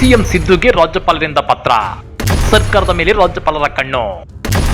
CM ಸಿದ್ದುಗೆ ರಾಜ್ಯಪಾಲರಿಂದ ಪತ್ರ. ಸರ್ಕಾರದ ಮೇಲೆ ರಾಜ್ಯಪಾಲರ ಕಣ್ಣು.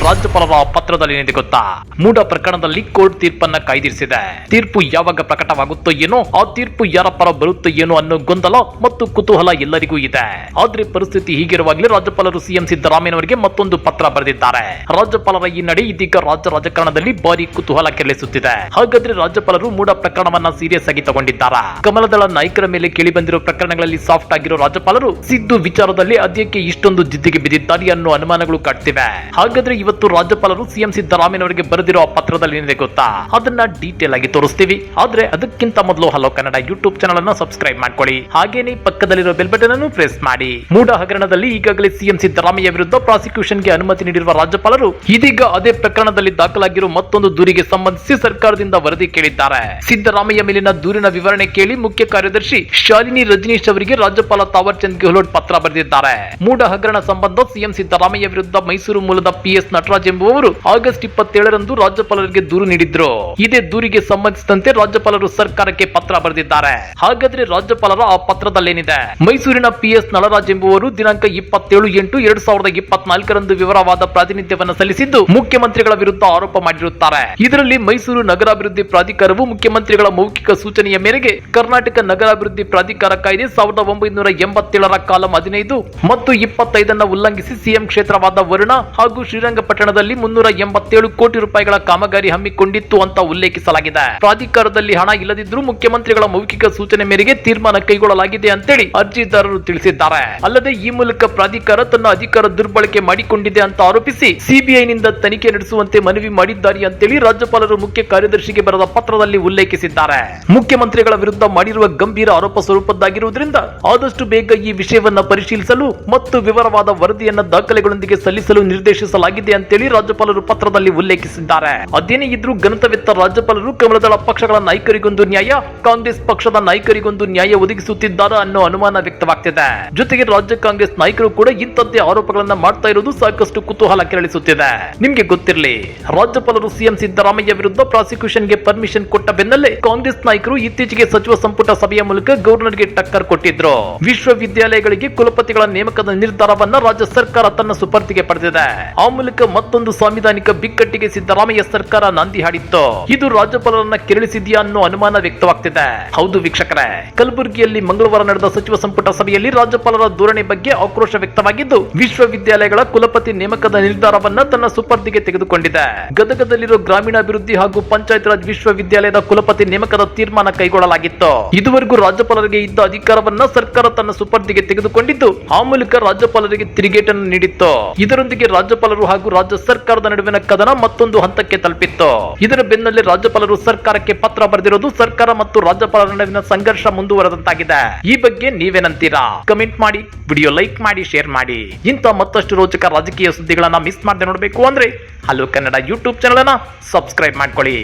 ರಾಜ್ಯಪಾಲರ ಪತ್ರದಲ್ಲಿ ಗೊತ್ತಾ? ಮೂಡ ಪ್ರಕರಣದಲ್ಲಿ ಕೋರ್ಟ್ ತೀರ್ಪನ್ನ ಕಾಯ್ದಿರಿಸಿದೆ. ತೀರ್ಪು ಯಾವಾಗ ಪ್ರಕಟವಾಗುತ್ತೋ ಏನೋ, ಆ ತೀರ್ಪು ಯಾರ ಪರ ಬರುತ್ತೋ ಏನೋ ಅನ್ನೋ ಗೊಂದಲ ಮತ್ತು ಕುತೂಹಲ ಎಲ್ಲರಿಗೂ ಇದೆ. ಆದ್ರೆ ಪರಿಸ್ಥಿತಿ ಹೀಗಿರುವಾಗಲೇ ರಾಜ್ಯಪಾಲರು ಸಿಎಂ ಸಿದ್ದರಾಮಯ್ಯನವರಿಗೆ ಮತ್ತೊಂದು ಪತ್ರ ಬರೆದಿದ್ದಾರೆ. ರಾಜ್ಯಪಾಲರ ಈ ನಡೆ ಇದೀಗ ರಾಜ್ಯ ರಾಜಕಾರಣದಲ್ಲಿ ಭಾರಿ ಕುತೂಹಲ ಕೆರಳಿಸುತ್ತಿದೆ. ಹಾಗಾದ್ರೆ ರಾಜ್ಯಪಾಲರು ಮೂಡ ಪ್ರಕರಣವನ್ನ ಸೀರಿಯಸ್ ಆಗಿ ತಗೊಂಡಿದ್ದಾರೆ? ಕಮಲದಳ ನಾಯಕರ ಮೇಲೆ ಕೇಳಿ ಬಂದಿರೋ ಪ್ರಕರಣಗಳಲ್ಲಿ ಸಾಫ್ಟ್ ಆಗಿರೋ ರಾಜ್ಯಪಾಲರು ಸಿದ್ದು ವಿಚಾರದಲ್ಲಿ ಅದ್ಯಕ್ಕೆ ಇಷ್ಟೊಂದು ಜಿದ್ದಿಗೆ ಬಿದ್ದಿದ್ದಾರೆ ಅನ್ನೋ ಅನುಮಾನಗಳು ಕಾಡ್ತಿವೆ. ಹಾಗಾದ್ರೆ ಇವತ್ತು ರಾಜ್ಯಪಾಲರು ಸಿಎಂ ಸಿದ್ದರಾಮಯ್ಯನವರಿಗೆ ಬರೆದಿರೋ ಆ ಪತ್ರದಲ್ಲಿ ಏನಿದೆ ಗೊತ್ತಾ? ಅದನ್ನ ಡೀಟೇಲ್ ಆಗಿ ತೋರಿಸ್ತೀವಿ. ಆದ್ರೆ ಅದಕ್ಕಿಂತ ಮೊದಲು ಹಲೋ ಕನ್ನಡ ಯೂಟ್ಯೂಬ್ ಚಾನಲ್ ಅನ್ನ ಸಬ್ಸ್ಕ್ರೈಬ್ ಮಾಡ್ಕೊಳ್ಳಿ. ಹಾಗೇನೆ ಪಕ್ಕದಲ್ಲಿರೋ ಬೆಲ್ ಬಟನ್ ಅನ್ನು ಪ್ರೆಸ್ ಮಾಡಿ. ಮೂಡ ಹಗರಣದಲ್ಲಿ ಈಗಾಗಲೇ ಸಿಎಂ ಸಿದ್ದರಾಮಯ್ಯ ವಿರುದ್ಧ ಪ್ರಾಸಿಕ್ಯೂಷನ್ಗೆ ಅನುಮತಿ ನೀಡಿರುವ ರಾಜ್ಯಪಾಲರು ಇದೀಗ ಅದೇ ಪ್ರಕರಣದಲ್ಲಿ ದಾಖಲಾಗಿರುವ ಮತ್ತೊಂದು ದೂರಿಗೆ ಸಂಬಂಧಿಸಿ ಸರ್ಕಾರದಿಂದ ವರದಿ ಕೇಳಿದ್ದಾರೆ. ಸಿದ್ದರಾಮಯ್ಯ ಮೇಲಿನ ದೂರಿನ ವಿವರಣೆ ಕೇಳಿ ಮುಖ್ಯ ಕಾರ್ಯದರ್ಶಿ ಶಾಲಿನಿ ರಜನೀಶ್ ಅವರಿಗೆ ರಾಜ್ಯಪಾಲ ತಾವರ್ ಚಂದ್ ಗೆಹ್ಲೋಟ್ ಪತ್ರ ಬರೆದಿದ್ದಾರೆ. ಮೂಡ ಹಗರಣ ಸಂಬಂಧ ಸಿಎಂ ಸಿದ್ದರಾಮಯ್ಯ ವಿರುದ್ಧ ಮೈಸೂರು ಮೂಲದ ಪಿಎಸ್ ನಟರಾಜ್ ಎಂಬುವವರು ಆಗಸ್ಟ್ ಇಪ್ಪತ್ತೇಳರಂದು ರಾಜ್ಯಪಾಲರಿಗೆ ದೂರು ನೀಡಿದ್ರು. ಇದೇ ದೂರಿಗೆ ಸಂಬಂಧಿಸಿದಂತೆ ರಾಜ್ಯಪಾಲರು ಸರ್ಕಾರಕ್ಕೆ ಪತ್ರ ಬರೆದಿದ್ದಾರೆ. ಹಾಗಾದ್ರೆ ರಾಜ್ಯಪಾಲರ ಆ ಪತ್ರದಲ್ಲೇನಿದೆ? ಮೈಸೂರಿನ ಪಿಎಸ್ ನಳರಾಜ್ ಎಂಬುವರು ದಿನಾಂಕ ಇಪ್ಪತ್ತೇಳು ಎಂಟು ಎರಡ್ ಸಾವಿರದ ಇಪ್ಪತ್ನಾಲ್ಕರಂದು ವಿವರವಾದ ಪ್ರಾತಿನಿಧ್ಯವನ್ನು ಸಲ್ಲಿಸಿದ್ದು ಮುಖ್ಯಮಂತ್ರಿಗಳ ವಿರುದ್ಧ ಆರೋಪ ಮಾಡಿರುತ್ತಾರೆ. ಇದರಲ್ಲಿ ಮೈಸೂರು ನಗರಾಭಿವೃದ್ಧಿ ಪ್ರಾಧಿಕಾರವು ಮುಖ್ಯಮಂತ್ರಿಗಳ ಮೌಖಿಕ ಸೂಚನೆಯ ಮೇರೆಗೆ ಕರ್ನಾಟಕ ನಗರಾಭಿವೃದ್ಧಿ ಪ್ರಾಧಿಕಾರ ಕಾಯ್ದೆ ಸಾವಿರದ ಒಂಬೈನೂರ ಎಂಬತ್ತೇಳರ ಕಾಲಂ ಹದಿನೈದು ಮತ್ತು ಇಪ್ಪತ್ತೈದನ್ನ ಉಲ್ಲಂಘಿಸಿ ಸಿಎಂ ಕ್ಷೇತ್ರವಾದ ವರುಣ ಹಾಗೂ ಶ್ರೀರಂಗಪಟ್ಟಣದಲ್ಲಿ ಮುನ್ನೂರ ಎಂಬತ್ತೇಳು ಕೋಟಿ ರೂಪಾಯಿಗಳ ಕಾಮಗಾರಿ ಹಮ್ಮಿಕೊಂಡಿತ್ತು ಅಂತ ಉಲ್ಲೇಖಿಸಲಾಗಿದೆ. ಪ್ರಾಧಿಕಾರದಲ್ಲಿ ಹಣ ಇಲ್ಲದಿದ್ದರೂ ಮುಖ್ಯಮಂತ್ರಿಗಳ ಮೌಖಿಕ ಸೂಚನೆ ಮೇರೆಗೆ ತೀರ್ಮಾನ ಕೈಗೊಳ್ಳಲಾಗಿದೆ ಅಂತೇಳಿ ಅರ್ಜಿದಾರರು ತಿಳಿಸಿದ್ದಾರೆ. ಅಲ್ಲದೆ ಈ ಮೂಲಕ ಪ್ರಾಧಿಕಾರ ತನ್ನ ಅಧಿಕಾರ ದುರ್ಬಳಕೆ ಮಾಡಿಕೊಂಡಿದೆ ಅಂತ ಆರೋಪಿಸಿ ಸಿಬಿಐನಿಂದ ತನಿಖೆ ನಡೆಸುವಂತೆ ಮನವಿ ಮಾಡಿದ್ದಾರೆ ಅಂತೇಳಿ ರಾಜ್ಯಪಾಲರು ಮುಖ್ಯ ಕಾರ್ಯದರ್ಶಿಗೆ ಬರೆದ ಪತ್ರದಲ್ಲಿ ಉಲ್ಲೇಖಿಸಿದ್ದಾರೆ. ಮುಖ್ಯಮಂತ್ರಿಗಳ ವಿರುದ್ಧ ಮಾಡಿರುವ ಗಂಭೀರ ಆರೋಪ ಸ್ವರೂಪದ್ದಾಗಿರುವುದರಿಂದ ಆದಷ್ಟು ಬೇಗ ಈ ವಿಷಯವನ್ನ ಪರಿಶೀಲಿಸಲು ಮತ್ತು ವಿವರವಾದ ವರದಿಯನ್ನು ದಾಖಲೆಗಳೊಂದಿಗೆ ಸಲ್ಲಿಸಲು ನಿರ್ದೇಶಿಸಲಾಗಿದೆ ಅಂತೇಳಿ ರಾಜ್ಯಪಾಲರು ಪತ್ರದಲ್ಲಿ ಉಲ್ಲೇಖಿಸಿದ್ದಾರೆ. ಅದೇನೇ ಇದ್ರೂ ಗಣತವಿತ್ತ ರಾಜ್ಯಪಾಲರು ಕಮಲದಳ ಪಕ್ಷಗಳ ನಾಯಕರಿಗೊಂದು ನ್ಯಾಯ, ಕಾಂಗ್ರೆಸ್ ಪಕ್ಷದ ನಾಯಕರಿಗೊಂದು ನ್ಯಾಯ ಒದಗಿಸುತ್ತಿದ್ದಾರೆ ಅನ್ನೋ ಅನುಮಾನ ವ್ಯಕ್ತವಾಗ್ತಿದೆ. ಜೊತೆಗೆ ರಾಜ್ಯ ಕಾಂಗ್ರೆಸ್ ನಾಯಕರು ಕೂಡ ಇಂಥದ್ದೇ ಆರೋಪಗಳನ್ನ ಮಾಡ್ತಾ ಇರೋದು ಸಾಕಷ್ಟು ಕುತೂಹಲ ಕೆರಳಿಸುತ್ತಿದೆ. ನಿಮ್ಗೆ ಗೊತ್ತಿರಲಿ, ರಾಜ್ಯಪಾಲರು ಸಿಎಂ ಸಿದ್ದರಾಮಯ್ಯ ವಿರುದ್ಧ ಪ್ರಾಸಿಕ್ಯೂಷನ್ಗೆ ಪರ್ಮಿಷನ್ ಕೊಟ್ಟ ಬೆನ್ನಲ್ಲೇ ಕಾಂಗ್ರೆಸ್ ನಾಯಕರು ಇತ್ತೀಚೆಗೆ ಸಚಿವ ಸಂಪುಟ ಸಭೆಯ ಮೂಲಕ ಗವರ್ನರ್ಗೆ ಟಕ್ಕರ್ ಕೊಟ್ಟಿದ್ರು. ವಿಶ್ವವಿದ್ಯಾಲಯಗಳಿಗೆ ಕುಲಪತಿಗಳ ನೇಮಕದ ನಿರ್ಧಾರವನ್ನ ರಾಜ್ಯ ಸರ್ಕಾರ ತನ್ನ ಸುಪರ್ತಿಗೆ ಪಡೆದಿದೆ. ಆ ಮೂಲಕ ಮತ್ತೊಂದು ಸಾಂವಿಧಾನಿಕ ಬಿಕ್ಕಟ್ಟಿಗೆ ಸಿದ್ದರಾಮಯ್ಯ ಸರ್ಕಾರ ನಾಂದಿ ಹಾಡಿತ್ತು. ಇದು ರಾಜ್ಯಪಾಲರನ್ನ ಕೆರಳಿಸಿದೆಯಾ ಅನ್ನೋ ಅನುಮಾನ ವ್ಯಕ್ತವಾಗ್ತಿದೆ. ಹೌದು ವೀಕ್ಷಕರೇ, ಕಲಬುರಗಿಯಲ್ಲಿ ಮಂಗಳವಾರ ನಡೆದ ಸಚಿವ ಸಂಪುಟ ಸಭೆಯಲ್ಲಿ ರಾಜ್ಯಪಾಲರ ಧೋರಣೆ ಬಗ್ಗೆ ಆಕ್ರೋಶ ವ್ಯಕ್ತವಾಗಿದ್ದು, ವಿಶ್ವವಿದ್ಯಾಲಯಗಳ ಕುಲಪತಿ ನೇಮಕದ ನಿರ್ಧಾರವನ್ನ ತನ್ನ ಸುಪರ್ದಿಗೆ ತೆಗೆದುಕೊಂಡಿದೆ. ಗದಗದಲ್ಲಿರುವ ಗ್ರಾಮೀಣಾಭಿವೃದ್ಧಿ ಹಾಗೂ ಪಂಚಾಯತ್ ರಾಜ್ ವಿಶ್ವವಿದ್ಯಾಲಯದ ಕುಲಪತಿ ನೇಮಕದ ತೀರ್ಮಾನ ಕೈಗೊಳ್ಳಲಾಗಿತ್ತು. ಇದುವರೆಗೂ ರಾಜ್ಯಪಾಲರಿಗೆ ಇದ್ದ ಅಧಿಕಾರವನ್ನ ಸರ್ಕಾರ ತನ್ನ ಸುಪರ್ದಿಗೆ ತೆಗೆದುಕೊಂಡಿದ್ದು, ಆ ಮೂಲಕ ರಾಜ್ಯಪಾಲರಿಗೆ ತಿರುಗೇಟನ್ನು ನೀಡಿತ್ತು. ಇದರೊಂದಿಗೆ ರಾಜ್ಯಪಾಲರು ಹಾಗೂ ರಾಜ್ಯ ಸರ್ಕಾರದ ನಡುವಿನ ಕದನ ಮತ್ತೊಂದು ಹಂತಕ್ಕೆ ತಲುಪಿತ್ತು. ಇದರ ಬೆನ್ನಲ್ಲೇ ರಾಜ್ಯಪಾಲರು ಸರ್ಕಾರಕ್ಕೆ ಪತ್ರ ಬರೆದಿರೋದು ಸರ್ಕಾರ ಮತ್ತು ರಾಜ್ಯಪಾಲರ ನಡುವಿನ ಸಂಘರ್ಷ ಮುಂದುವರೆದಂತಾಗಿದೆ. ಈ ಬಗ್ಗೆ ನೀವೇನಂತೀರಾ ಕಮೆಂಟ್ ಮಾಡಿ, ವಿಡಿಯೋ ಲೈಕ್ ಮಾಡಿ, ಶೇರ್ ಮಾಡಿ. ಇಂಥ ಮತ್ತಷ್ಟು ರೋಚಕ ರಾಜಕೀಯ ಸುದ್ದಿಗಳನ್ನ ಮಿಸ್ ಮಾಡದೆ ನೋಡಬೇಕು ಅಂದ್ರೆ ಹಲೋ ಕನ್ನಡ ಯೂಟ್ಯೂಬ್ ಚಾನಲ್ ಅನ್ನ ಸಬ್ಸ್ಕ್ರೈಬ್ ಮಾಡ್ಕೊಳ್ಳಿ.